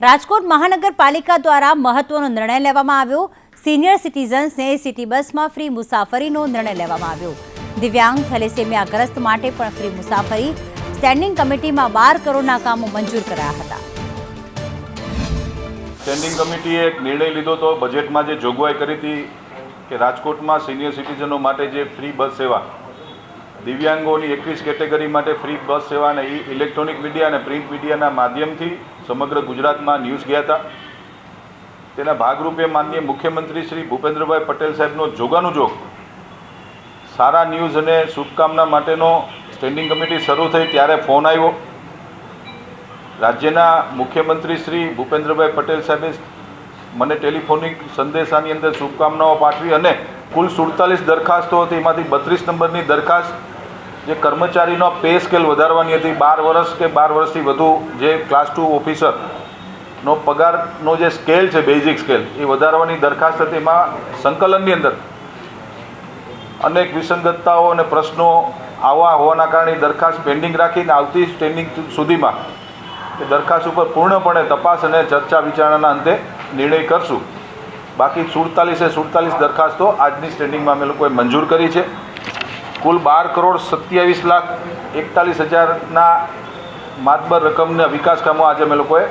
રાજકોટ મહાનગરપાલિકા દ્વારા મહત્વનો નિર્ણય લેવામાં આવ્યો. સિનિયર સિટીઝન્સને સિટી બસમાં ફ્રી મુસાફરીનો નિર્ણય લેવામાં આવ્યો. દિવ્યાંગ થેલેસેમિયાગ્રસ્ત માટે પણ ફ્રી મુસાફરી. સ્ટેન્ડિંગ કમિટીમાં બાર કરોડના કામો મંજૂર કરાયા હતા. સ્ટેન્ડિંગ કમિટીએ એક નિર્ણય લીધો હતો બજેટમાં જે જોગવાઈ કરી હતી કે રાજકોટમાં સિનિયર સિટીઝનો માટે જે ફ્રી બસ સેવા, દિવ્યાંગોની એકવીસ કેટેગરી માટે ફ્રી બસ સેવાને ઇલેક્ટ્રોનિક મીડિયા અને પ્રિન્ટ મીડિયાના માધ્યમથી સમગ્ર ગુજરાતમાં ન્યૂઝ ગયા હતા. તેના ભાગરૂપે માનનીય મુખ્યમંત્રી શ્રી ભૂપેન્દ્રભાઈ પટેલ સાહેબનો જોગાનુજોગ. સારા ન્યૂઝ અને શુભકામના માટેનો સ્ટેન્ડિંગ કમિટી શરૂ થઈ ત્યારે ફોન આવ્યો. રાજ્યના મુખ્યમંત્રી શ્રી ભૂપેન્દ્રભાઈ પટેલ સાહેબે મને ટેલિફોનિક સંદેશાની અંદર શુભકામનાઓ પાઠવી અને કુલ સુડતાલીસ દરખાસ્તો હતી. એમાંથી બત્રીસ નંબરની દરખાસ્ત જે કર્મચારીનો પે સ્કેલ વધારવાની હતી, બાર વર્ષ કે બાર વર્ષથી વધુ જે ક્લાસ ટુ ઓફિસરનો પગારનો જે સ્કેલ છે બેઝિક સ્કેલ, એ વધારવાની દરખાસ્ત હતી એમાં સંકલનની અંદર. અનેક વિસંગતતાઓ અને પ્રશ્નો આવા હોવાના કારણે દરખાસ્ત પેન્ડિંગ રાખીને આવતી સ્ટેન્ડિંગ સુધીમાં એ દરખાસ્ત ઉપર પૂર્ણપણે તપાસ અને ચર્ચા વિચારણાના અંતે નિર્ણય કરશું. બાકી સુડતાલીસે સુડતાલીસ દરખાસ્તો આજની સ્ટેન્ડિંગમાં અમે લોકોએ મંજૂર કરી છે. કુલ બાર કરોડ સત્યાવીસ લાખ એકતાલીસ હજારના માતબર રકમના વિકાસ કામો આજે અમે લોકોએ